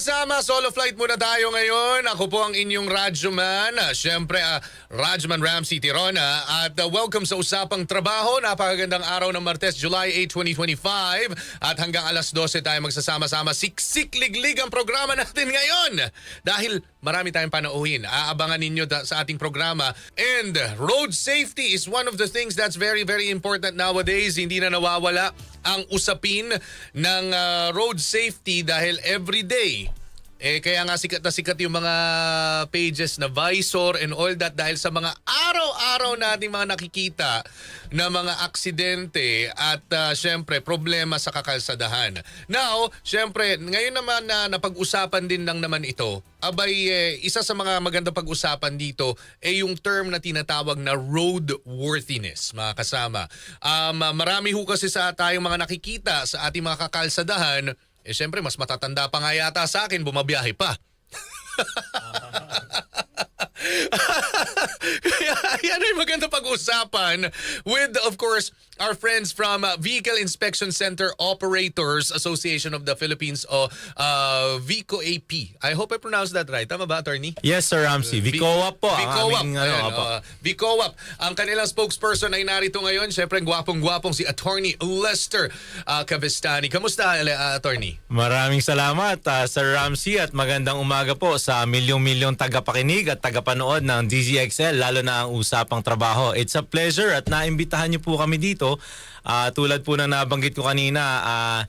Sama-sama, solo flight muna tayo ngayon. Ako po ang inyong Radyoman. Ah, Siyempre, ah, Radyoman Ramsey Tirona. At ah, welcome sa Usapang Trabaho. Napakagandang araw ng Martes, July 8, 2025. At hanggang alas 12 tayo magsasama-sama. Siksik-liglig ang programa natin ngayon. Dahil marami tayong panauhin. Aabangan ninyo sa ating programa. And road safety is one of the things that's very, very important nowadays. Hindi na nawawala ang usapin ng ah, road safety dahil every day eh kaya nga sikat na sikat yung mga pages na visor and all that dahil sa mga araw-araw nating mga nakikita na mga aksidente at ah, syempre problema sa kakalsadahan. Now, syempre ngayon naman na napag-usapan din lang naman ito. Abay eh, isa sa mga magandang pag-usapan dito ay yung term na tinatawag na roadworthiness, mga kasama. Um, marami ho kasi sa tayong mga nakikita sa ating mga kakalsadahan eh syempre, mas matatanda pa nga yata sa akin, bumabiyahe pa. Kaya yan ay maganda pag-usapan with, of course, our friends from uh, Vehicle Inspection Center Operators Association of the Philippines o uh, VICO AP. I hope I pronounced that right. Tama ba, attorney? Yes, Sir Ramsey. Vicoa po ang Vicoap. aming ano, uh, Vicoap. Ang kanilang spokesperson ay narito ngayon. Siyempre, gwapong-gwapong si Attorney Lester uh, Cavestani. Kamusta, uh, Attorney? Maraming salamat, ah, Sir Ramsey, at magandang umaga po sa milyong-milyong tagapakinig at tagapanood ng DZXL, lalo na ang usapang trabaho. It's a pleasure at naimbitahan niyo po kami dito. Ah, tulad po na nabanggit ko kanina, ah,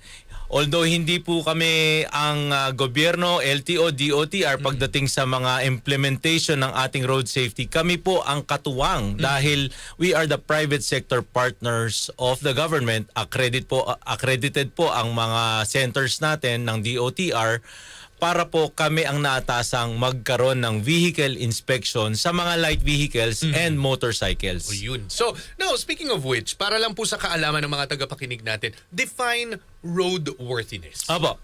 although hindi po kami ang ah, gobyerno, LTO, DOTR pagdating sa mga implementation ng ating road safety, kami po ang katuwang dahil we are the private sector partners of the government. Accredit po, accredited po ang mga centers natin ng DOTR para po kami ang naatasang magkaroon ng vehicle inspection sa mga light vehicles and motorcycles. O yun. So, now, speaking of which, para lang po sa kaalaman ng mga tagapakinig natin, define roadworthiness. Apo.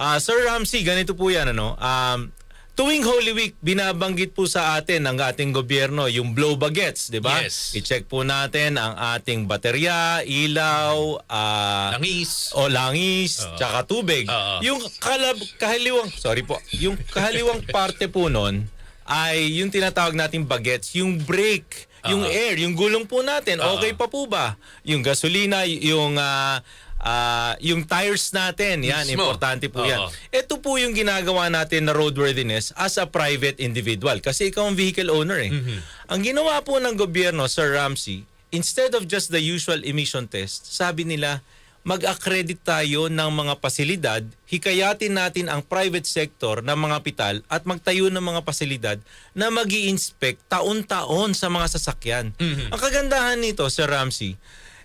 Ah, Sir Ramsey, ganito po yan. Ano? Um, tuwing Holy Week, binabanggit po sa atin ng ating gobyerno yung blow bagets, di ba? Yes. I-check po natin ang ating baterya, ilaw, ah, Langis. o langis, tsaka tubig. Oo. Yung kalab, kahaliwang, sorry po, yung kahaliwang parte po nun ay yung tinatawag nating bagets, yung brake, yung Oo. air, yung gulong po natin, Oo. okay pa po ba? Yung gasolina, yung ah, ah, yung tires natin, yan, Mismo. importante po Oo. yan. Ito po yung ginagawa natin na roadworthiness as a private individual kasi ikaw ang vehicle owner eh. Mm-hmm. Ang ginawa po ng gobyerno, Sir Ramsey, instead of just the usual emission test, sabi nila, mag-accredit tayo ng mga pasilidad, hikayatin natin ang private sector ng mga pital at magtayo ng mga pasilidad na mag inspect taon-taon sa mga sasakyan. Ang kagandahan nito, Sir Ramsey,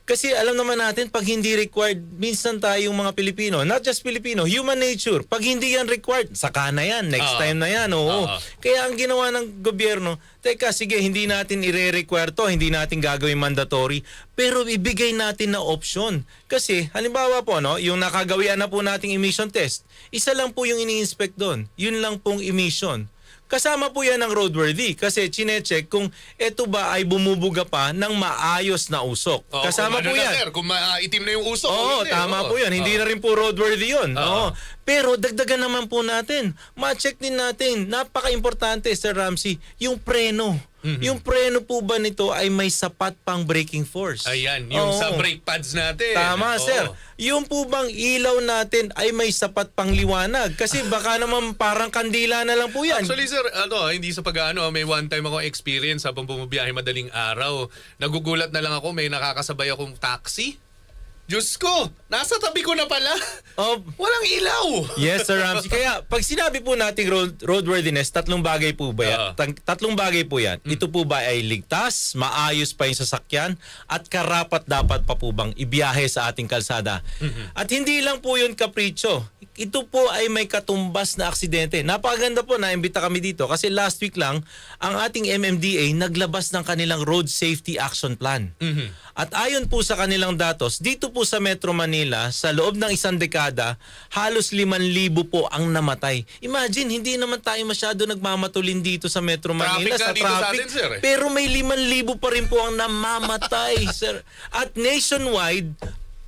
kasi alam naman natin, pag hindi required, minsan tayong mga Pilipino, not just Filipino, human nature, pag hindi yan required, saka na yan, next Oo. time na yan, oo. Oo. Kaya ang ginawa ng gobyerno, teka, sige, hindi natin ire-require to, hindi natin gagawin mandatory, pero ibigay natin na option. Kasi, halimbawa po, no, yung nakagawian na po nating emission test, isa lang po yung ini-inspect doon. Yun lang pong emission. Kasama po yan ng roadworthy kasi chinecheck kung ito ba ay bumubuga pa ng maayos na usok. Oo, Kasama po ano na, yan. sir, kung maitim na yung usok. Oo, tama po yan. Hindi Oo. na rin po roadworthy yun. Oo. Oo. Pero dagdagan naman po natin. Ma-check din natin. Napaka-importante, Sir Ramsey, yung preno. Mhm. Yung preno po ba nito ay may sapat pang braking force? Ayan, yung Oo. sa brake pads natin. Tama, Oo. sir. Yung po bang ilaw natin ay may sapat pang liwanag? Kasi baka naman parang kandila na lang po yan. Actually, sir, ano, hindi sa pag-ano, may one time ako experience habang bumabiyahe madaling araw. Nagugulat na lang ako, may nakakasabay akong taxi. Diyos ko, nasa tabi ko na pala. Oh, Walang ilaw. Yes, Sir Ramsey. Kaya pag sinabi po nating road, roadworthiness, tatlong bagay po ba yan? Oo. Tang- tatlong bagay po yan. Ito po ba ay ligtas, maayos pa yung sasakyan, at karapat dapat pa po bang ibiyahe sa ating kalsada? At hindi lang po yun kapritsyo. Ito po ay may katumbas na aksidente. Napakaganda po na imbita kami dito kasi last week lang ang ating MMDA naglabas ng kanilang Road Safety Action Plan. At ayon po sa kanilang datos, dito po sa Metro Manila, sa loob ng isang dekada, halos 5,000 po ang namatay. Imagine, hindi naman tayo masyado nagmamatulin dito sa Metro Manila Traffic sa dito sa traffic. atin, sir, eh. Pero may 5,000 pa rin po ang namamatay, sir. At nationwide,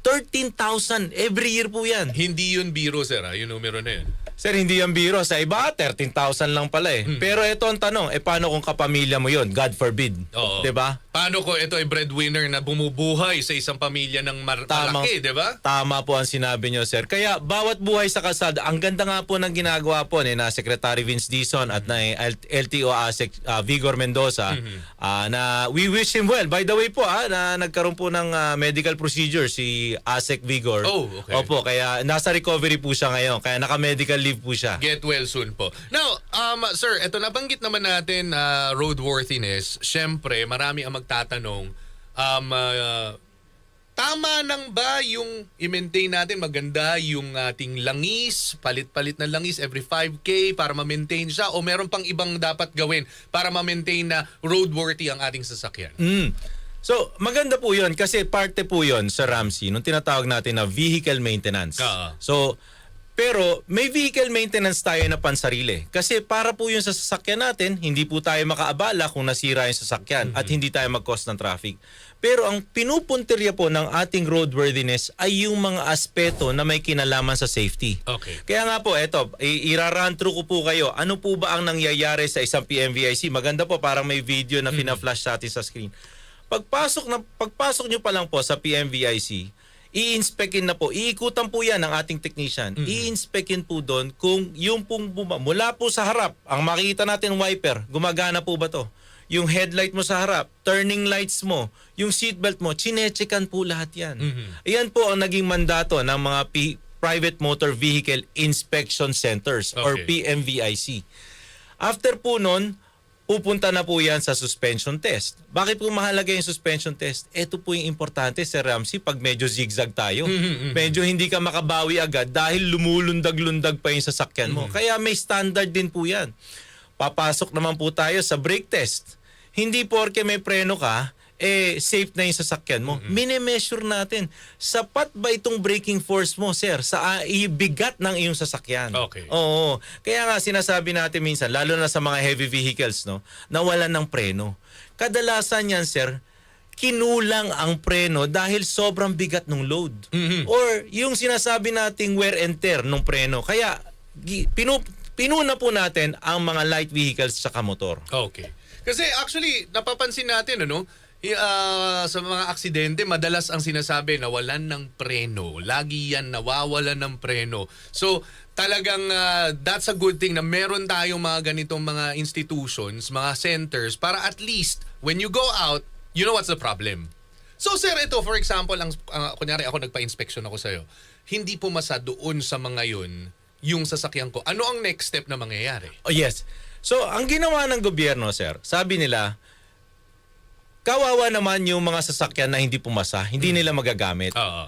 13,000 every year po yan. Hindi yun biro, sir, ha? yung numero na yun. Sir, hindi yan biro. Sa iba, 13,000 lang pala eh. Hmm. Pero ito ang tanong, eh paano kung kapamilya mo yon? God forbid. Oo. 'Di ba? Paano ko ito ay breadwinner na bumubuhay sa isang pamilya ng mar- Tama. malaki, di ba? Tama po ang sinabi nyo, sir. Kaya bawat buhay sa kalsada, ang ganda nga po ng ginagawa po ni na Secretary Vince Dizon at na L- LTO ASEC ah, Vigor Mendoza ah, na we wish him well. By the way po, ah, na nagkaroon po ng ah, medical procedure si ASEC Vigor. Oh, okay. Opo, kaya nasa recovery po siya ngayon. Kaya naka-medical leave po siya. Get well soon po. Now, um, sir, ito nabanggit naman natin uh, roadworthiness. Siyempre, marami ang magtatanong, um, uh, tama nang ba yung i-maintain natin maganda yung ating langis, palit-palit na langis every 5K para ma-maintain siya o meron pang ibang dapat gawin para ma-maintain na roadworthy ang ating sasakyan? Mm. So, maganda po yun kasi parte po yun sa Ramsey nung tinatawag natin na vehicle maintenance. Oo. So, pero may vehicle maintenance tayo na pansarili. Kasi para po yun sa sasakyan natin, hindi po tayo makaabala kung nasira yung sasakyan at hindi tayo mag-cause ng traffic. Pero ang pinupuntirya po ng ating roadworthiness ay yung mga aspeto na may kinalaman sa safety. Okay. Kaya nga po, eto, i- iraran through ko po kayo. Ano po ba ang nangyayari sa isang PMVIC? Maganda po, parang may video na fina-flash sa atin sa screen. Pagpasok na pagpasok nyo pa lang po sa PMVIC, i-inspectin na po, iikutan po yan ng ating technician. I-inspectin po doon kung yung pong buma, mula po sa harap, ang makikita natin wiper, gumagana po ba to? Yung headlight mo sa harap, turning lights mo, yung seatbelt mo, chinechekan po lahat yan. Iyan po ang naging mandato ng mga P- Private Motor Vehicle Inspection Centers or Okay. PMVIC. After po nun, pupunta na po yan sa suspension test. Bakit po mahalaga yung suspension test? Ito po yung importante, Sir Ramsey, pag medyo zigzag tayo. Medyo hindi ka makabawi agad dahil lumulundag-lundag pa yung sasakyan mo. Kaya may standard din po yan. Papasok naman po tayo sa brake test. Hindi porke may preno ka, eh safe na yung sasakyan mo. Minimeasure natin, sapat ba itong braking force mo, sir, sa ah, ibigat ng iyong sasakyan? Okay. Oo. Kaya nga sinasabi natin minsan, lalo na sa mga heavy vehicles, no, nawalan ng preno. Kadalasan yan, sir, kinulang ang preno dahil sobrang bigat ng load. Or yung sinasabi nating wear and tear ng preno. Kaya pinu, pinuna po natin ang mga light vehicles sa motor. Okay. Kasi actually, napapansin natin, ano, ah, sa mga aksidente, madalas ang sinasabi, nawalan ng preno. Lagi yan, nawawalan ng preno. So, talagang ah, that's a good thing na meron tayong mga ganitong mga institutions, mga centers, para at least, when you go out, you know what's the problem. So, sir, ito, for example, ang, ah, kunyari ako nagpa-inspection ako sa'yo, hindi pumasa doon sa mga yun, yung sasakyan ko. Ano ang next step na mangyayari? Oh, yes. So, ang ginawa ng gobyerno, sir, sabi nila, kawawa naman yung mga sasakyan na hindi pumasa, hindi nila magagamit. Oo.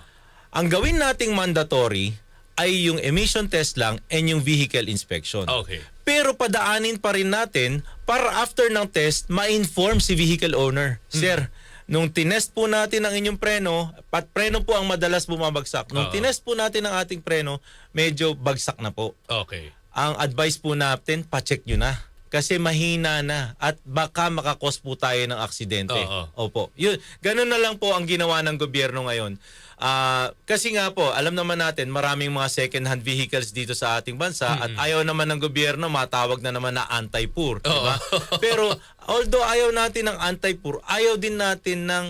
Ang gawin nating mandatory ay yung emission test lang and yung vehicle inspection. Okay. Pero padaanin pa rin natin para after ng test, ma-inform si vehicle owner. Sir, nung tinest po natin ang inyong preno, pat preno po ang madalas bumabagsak. Oo. Nung tinest po natin ang ating preno, medyo bagsak na po. Okay. Ang advice po natin, pacheck nyo na. Kasi mahina na at baka makakos po tayo ng aksidente. Oo. Opo. Yun, ganun na lang po ang ginawa ng gobyerno ngayon. Ah, kasi nga po, alam naman natin, maraming mga second-hand vehicles dito sa ating bansa at ayaw naman ng gobyerno matawag na naman na anti-poor. di ba? Pero although ayaw natin ng anti-poor, ayaw din natin ng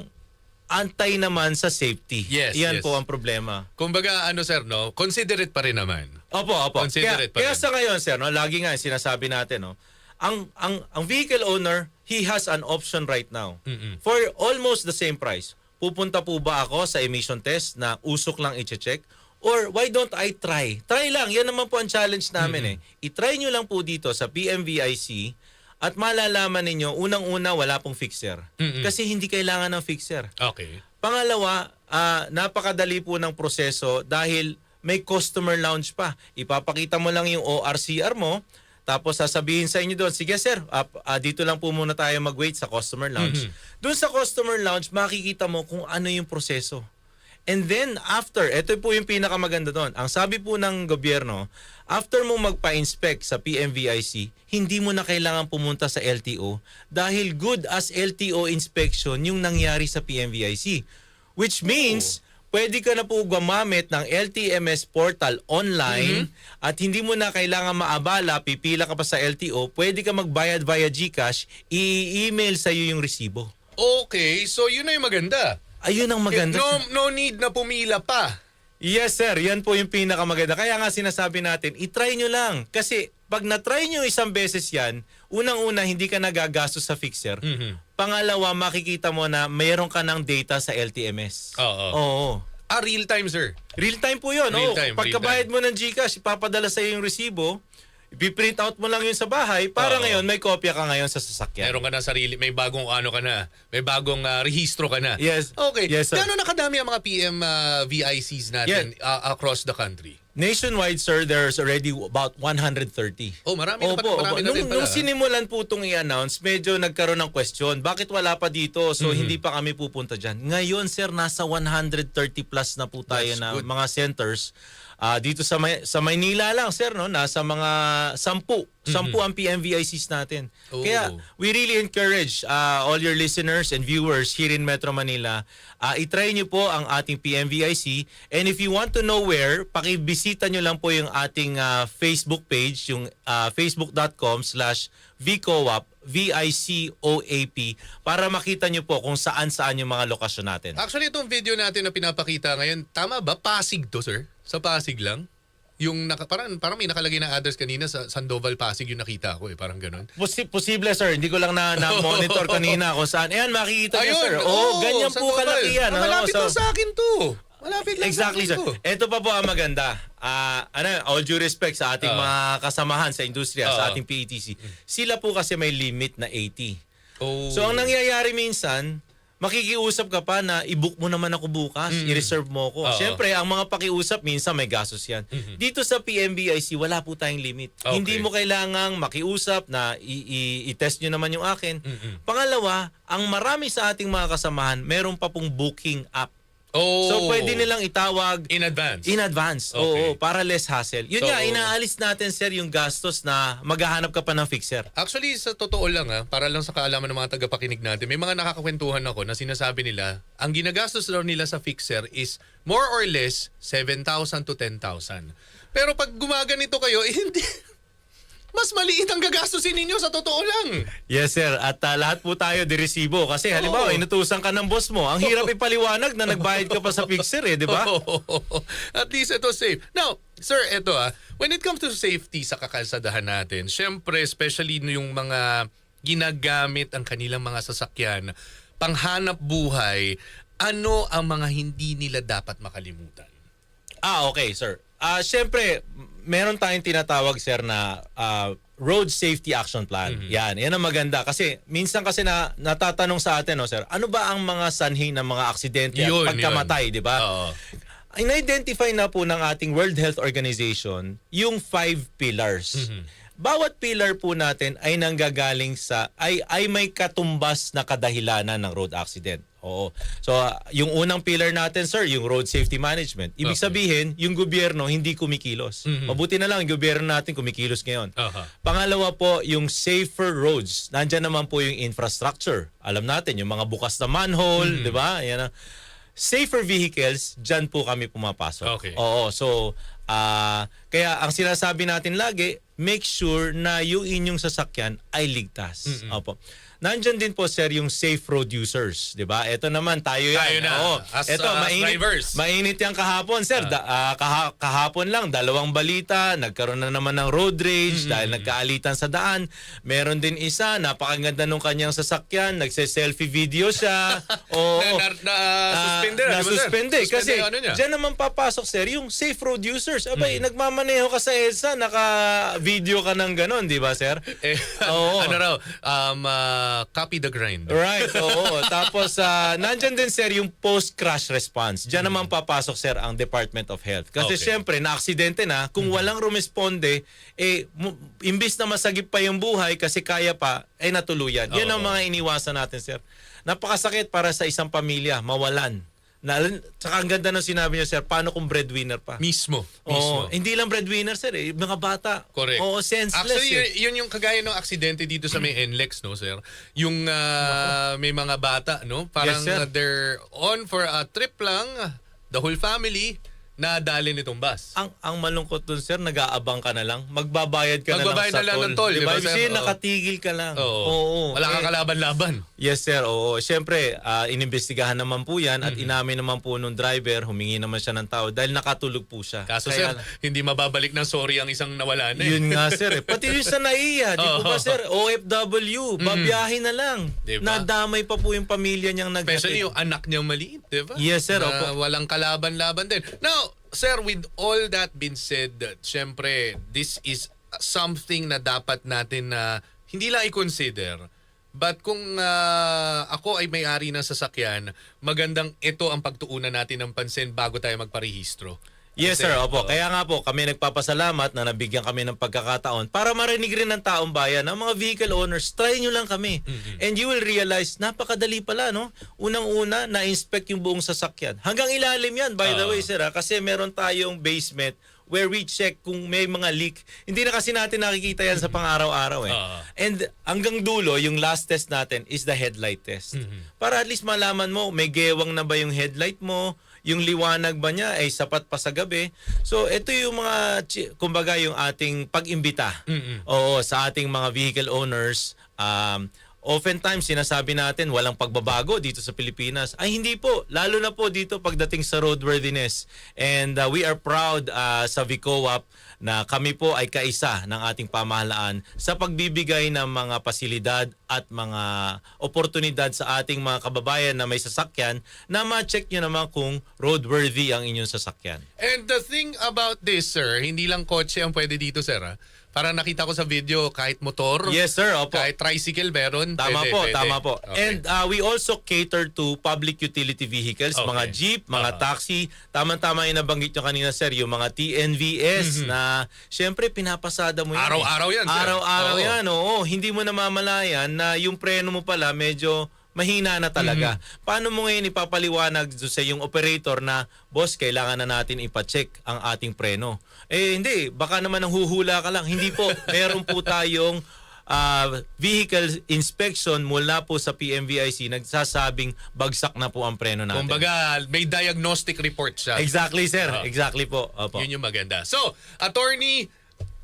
anti naman sa safety. Yes, Yan yes. po ang problema. Kumbaga, ano sir, no? Considerate pa rin naman. Opo, opo. Considerate kaya, pa kaya rin. sa ngayon, sir, no, lagi nga sinasabi natin, no, ang, ang, ang vehicle owner, he has an option right now. For almost the same price. Pupunta po ba ako sa emission test na usok lang i-check? Or why don't I try? Try lang. Yan naman po ang challenge namin eh. I-try nyo lang po dito sa PMVIC at malalaman ninyo, unang-una, wala pong fixer. Kasi hindi kailangan ng fixer. Okay. Pangalawa, ah, napakadali po ng proseso dahil may customer lounge pa. Ipapakita mo lang yung ORCR mo, tapos sasabihin sa inyo doon, sige sir, ah, ah, dito lang po muna tayo mag-wait sa customer lounge. Doon sa customer lounge, makikita mo kung ano yung proseso. And then after, ito po yung pinakamaganda doon. Ang sabi po ng gobyerno, after mo magpa-inspect sa PMVIC, hindi mo na kailangan pumunta sa LTO dahil good as LTO inspection yung nangyari sa PMVIC. Which means, pwede ka na po gumamit ng LTMS portal online at hindi mo na kailangan maabala, pipila ka pa sa LTO, pwede ka magbayad via GCash, i-email sa iyo yung resibo. Okay, so yun na yung maganda. Ayun ang maganda. No, no need na pumila pa. Yes sir, yan po yung pinakamaganda. Kaya nga sinasabi natin, itry nyo lang. Kasi pag na-try nyo isang beses yan, unang-una hindi ka nagagastos sa fixer. Mhm. Pangalawa, makikita mo na mayroon ka ng data sa LTMS. Oo. Oo. Ah, real time, sir. Real time po yun. Real time, Pagkabayad real mo ng GCash, ipapadala sa iyo yung resibo, ipiprint out mo lang yun sa bahay para Oo. ngayon may kopya ka ngayon sa sasakyan. Meron ka na sarili, may bagong ano ka na, may bagong ah, rehistro ka na. Yes. Okay. Yes, sir. Gano'n nakadami ang mga PM ah, VICs natin ah, across the country? Nationwide, sir, there's already about 130. Oh, marami na, Opo, marami opo. na Nung, din pala. nung sinimulan po itong i-announce, medyo nagkaroon ng question. Bakit wala pa dito? So, Mhm. hindi pa kami pupunta dyan. Ngayon, sir, nasa 130 plus na po tayo That's na good. mga centers. Ah, dito sa, May- sa Maynila lang, sir, no? nasa mga 10. 10 ang PMVICs natin. Oh. Kaya, we really encourage ah, all your listeners and viewers here in Metro Manila, ah, itry nyo po ang ating PMVIC. And if you want to know where, pakibisita nyo lang po yung ating ah, Facebook page, yung ah, facebook.com slash VCOAP, V-I-C-O-A-P, para makita nyo po kung saan-saan yung mga lokasyon natin. Actually, itong video natin na pinapakita ngayon, tama ba? Pasig to, sir? Sa Pasig lang? Yung naka, parang, parang may nakalagay na address kanina sa Sandoval, Pasig yung nakita ko eh. Parang ganun. Posi- posible sir, hindi ko lang na, na-monitor kanina kung saan. Ayan, makikita nyo sir. oo, Oh, ganyan po Sandoval. kalaki yan. Ah, ano? malapit So- lang sa akin to. Malapit lang Exactly, sa sir. akin to. Ito pa po ang maganda. Ah, ano, all due respect sa ating Oo. mga kasamahan sa industriya, sa Oo. ating PETC. Sila po kasi may limit na 80. Oh. So ang nangyayari minsan, makikiusap ka pa na i-book mo naman ako bukas, i-reserve mo ko. Oo. Mm-hmm. Siyempre, ang mga pakiusap minsan may gastos yan. Dito sa PMBIC, wala po tayong limit. Okay. Hindi mo kailangang makiusap na i-test nyo naman yung akin. Mm-mm. Pangalawa, ang marami sa ating mga kasamahan, meron pa pong booking app. Oh. So pwede nilang itawag In advance. In advance. Okay. Oo, para less hassle. Yun So- nga, inaalis natin sir yung gastos na maghahanap ka pa ng fixer. Actually, sa totoo lang ha, para lang sa kaalaman ng mga tagapakinig natin, may mga nakakakwentuhan ako na sinasabi nila, ang ginagastos daw nila sa fixer is more or less 7,000 to 10,000. Pero pag gumaganito kayo, eh, hindi. Mas maliit ang gagastusin ninyo sa totoo lang. Yes sir, at ah, lahat po tayo diresibo kasi halimbawa Oo. inutusan ka ng boss mo. Ang hirap ipaliwanag na nagbayad ka pa sa fixer eh, di ba? At least ito safe. Now, sir, ito ah, when it comes to safety sa kakalsadahan natin, syempre, especially yung mga ginagamit ang kanilang mga sasakyan, panghanap buhay, ano ang mga hindi nila dapat makalimutan? Ah, okay sir. Ah, syempre, m- meron tayong tinatawag sir na ah, Road Safety Action Plan. Mm-hmm. Yan, yan ang maganda kasi minsan kasi na natatanong sa atin no sir, ano ba ang mga sanhi ng mga aksidente Yun, at pagkamatay, di ba? Oo. in-identify na po ng ating World Health Organization yung five pillars. Bawat pillar po natin ay nanggagaling sa ay ay may katumbas na kadahilanan ng road accident. Oo. So ah, yung unang pillar natin sir, yung road safety management. Ibig Okay. sabihin, yung gobyerno hindi kumikilos. Mabuti na lang yung gobyerno natin kumikilos ngayon. Aha. Pangalawa po, yung safer roads. Nandiyan naman po yung infrastructure. Alam natin, yung mga bukas na manhole, di ba? Yan ang safer vehicles, dyan po kami pumapasok. Okay. Oo, so ah kaya ang sinasabi natin lagi, make sure na yung inyong sasakyan ay ligtas. Opo. Nandyan din po sir yung safe road users, 'di ba? Ito naman tayo yan. Tayo na, Oo. as, Ito uh, mainit. drivers. Mainit yan kahapon, sir. Da- ah, kaha- kahapon lang, dalawang balita. Nagkaroon na naman ng road rage dahil nagkaalitan sa daan. Meron din isa, napakaganda nung kanyang sasakyan. Nagse-selfie video siya. Oo. Na, na, na, suspende na, na suspende. Kasi ano niya. dyan naman papasok, sir, yung safe road users. Abay, nagmamaneho ka sa EDSA, naka-video ka ng ganon, di ba, sir? Eh, Oo. ano raw, um, uh, copy the grind. Right, oo. Tapos, uh, nandyan din, sir, yung post-crash response. Diyan naman papasok, sir, ang Department of Health. Kasi, Okay. syempre, na-aksidente na. Kung walang rumisponde, eh, imbis na masagip pa yung buhay kasi kaya pa, eh, natuluyan. Yan ang Oo. mga iniwasan natin, sir. Napakasakit para sa isang pamilya, mawalan. Na, tsaka ang ganda ng sinabi niyo, sir, paano kung breadwinner pa? Mismo. Oo, Mismo. hindi lang breadwinner, sir. Eh. Mga bata. Correct. Oo, senseless. Actually, eh. yun, yun yung kagaya ng aksidente dito sa may NLEX, no, sir? Yung ah, may mga bata, no? Parang Yes, sir. they're on for a trip lang. the whole family, nadali nitong bus. Ang ang malungkot dun sir, nag-aabang ka na lang. Magbabayad ka Magbabayad na na lang lang sa ng toll. toll, di ba, Ibig sir? sabihin, Oo. nakatigil ka lang. Oo. Wala Eh, kang kalaban-laban. Yes sir, oo. Siyempre, ah, inimbestigahan naman po yan at inamin naman po nung driver, humingi naman siya ng tao dahil nakatulog po siya. Kaso Kaya- sir, hindi mababalik ng sorry ang isang nawala na eh. Yun nga sir. Eh. Pati yung sa NAIA, di po ba sir, OFW, babiyahin na lang. Diba? Nadamay pa po yung pamilya niyang nag Especially yung anak niyang maliit, di ba? Yes, sir. Na Opo. walang kalaban-laban din. Now, sir, with all that been said, syempre, this is something na dapat natin na hindi lang i-consider. But kung ah, ako ay may-ari ng sasakyan, magandang ito ang pagtuunan natin ng pansin bago tayo magparehistro. Yes Kasi, sir, opo. oo. Kaya nga po, kami nagpapasalamat na nabigyan kami ng pagkakataon para marinig rin ng taong bayan, ng mga vehicle owners, try nyo lang kami. And you will realize, napakadali pala, no? Unang-una, na-inspect yung buong sasakyan. Hanggang ilalim yan, by the Oo. way, sir, ha? kasi meron tayong basement where we check kung may mga leak. Hindi na kasi natin nakikita yan sa pang-araw-araw eh. Oo. And hanggang dulo, yung last test natin is the headlight test. Mm-hmm. Para at least malaman mo, may gewang na ba yung headlight mo, yung liwanag ba niya ay sapat pa sa gabi. So ito yung mga, kumbaga yung ating pag-imbita. Mm-mm. Oo, sa ating mga vehicle owners. Um, oftentimes sinasabi natin walang pagbabago dito sa Pilipinas. Ay hindi po, lalo na po dito pagdating sa roadworthiness. And uh, we are proud uh, sa VCOAP na kami po ay kaisa ng ating pamahalaan sa pagbibigay ng mga pasilidad at mga oportunidad sa ating mga kababayan na may sasakyan na ma-check nyo naman kung roadworthy ang inyong sasakyan. And the thing about this, sir, hindi lang kotse ang pwede dito, sir. Ha? Parang nakita ko sa video, kahit motor, Yes sir, opo. kahit tricycle meron, Tama pwede, po, pwede. tama po. Okay. And uh, we also cater to public utility vehicles, Okay. mga jeep, mga taxi. Tama-tama yung nabanggit nyo kanina, sir, yung mga TNVS na syempre pinapasada mo yan. Mhm. eh. Araw-araw yan, sir. Araw-araw Oo. yan, oo. Hindi mo namamalayan na yung preno mo pala medyo mahina na talaga. Mhm. Paano mo ngayon ipapaliwanag do sa yung operator na, boss, kailangan na natin ipacheck ang ating preno? Eh hindi, baka naman ang huhula ka lang. Hindi po, meron po tayong ah, vehicle inspection mula po sa PMVIC nagsasabing bagsak na po ang preno natin. Kumbaga, may diagnostic report siya. Exactly, sir. Ah. Exactly po. Opo. Yun yung maganda. So, attorney,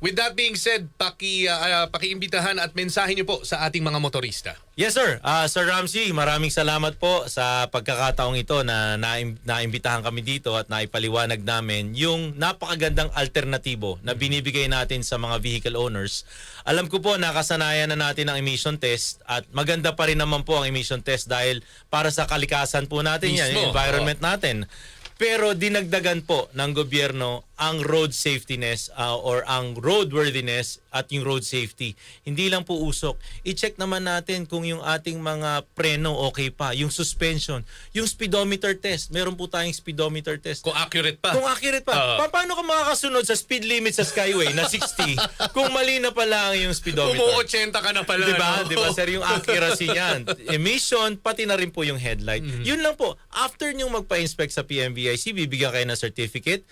with that being said, paki, ah, pakiimbitahan at mensahe niyo po sa ating mga motorista. Yes, sir. Ah, sir Ramsey, maraming salamat po sa pagkakataong ito na naim- naimbitahan kami dito at naipaliwanag namin yung napakagandang alternatibo na binibigay natin sa mga vehicle owners. Alam ko po, nakasanayan na natin ang emission test at maganda pa rin naman po ang emission test dahil para sa kalikasan po natin yan, Mismo, yung environment natin. Pero dinagdagan po ng gobyerno ang road safetyness uh, or ang roadworthiness at yung road safety. Hindi lang po usok. I-check naman natin kung yung ating mga preno okay pa, yung suspension, yung speedometer test. Meron po tayong speedometer test. Kung accurate pa. Kung accurate pa, Oo. pa- paano ka makakasunod sa speed limit sa Skyway na 60 kung mali na pala ang yung speedometer? Umu-80 ka na pala. Di ba? no? Di ba, sir, yung accuracy niyan. Emission, pati na rin po yung headlight. Mm-hmm. Yun lang po. After nyong magpa-inspect sa PMVIC, bibigyan kayo ng certificate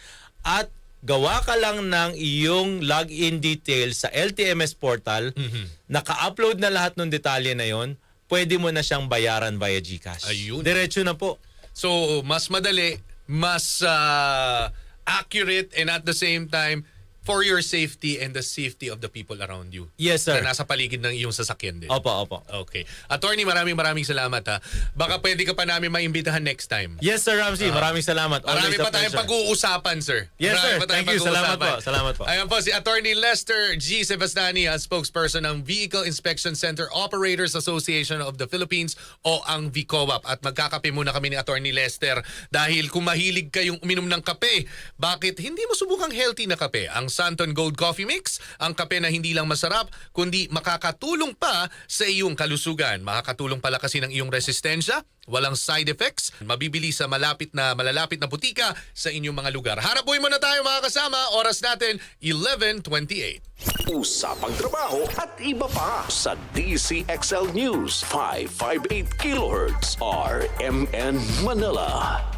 at gawa ka lang ng iyong login details sa LTMS portal, Mm-hmm. naka-upload na lahat ng detalye na yon, pwede mo na siyang bayaran via GCash. Ayun. Diretso na po. So, mas madali, mas ah, accurate, and at the same time, for your safety and the safety of the people around you. Yes, sir. Na nasa paligid ng iyong sasakyan din. Opo, opo. Okay. Attorney, maraming maraming salamat ha. Baka pwede ka pa namin maimbitahan next time. Yes, Sir Ramsey. Maraming salamat. Ah. Marami Always a pa tayong pleasure. pag-uusapan, sir. Yes, Marami sir. pa tayong Thank you. Salamat pag-uusapan. po. Salamat po. Ayan po si Attorney Lester G. Sebastani, ang spokesperson ng Vehicle Inspection Center Operators Association of the Philippines o ang VCOAP. At magkakape muna kami ni Attorney Lester dahil kung mahilig kayong uminom ng kape, bakit hindi mo subukang healthy na kape? Ang Santon Gold Coffee Mix, ang kape na hindi lang masarap, kundi makakatulong pa sa iyong kalusugan. Makakatulong pala kasi ng iyong resistensya, walang side effects, mabibili sa malapit na malalapit na butika sa inyong mga lugar. Harapuin mo na tayo mga kasama, oras natin 11.28. Usapang trabaho at iba pa sa DCXL News 558 kHz RMN Manila.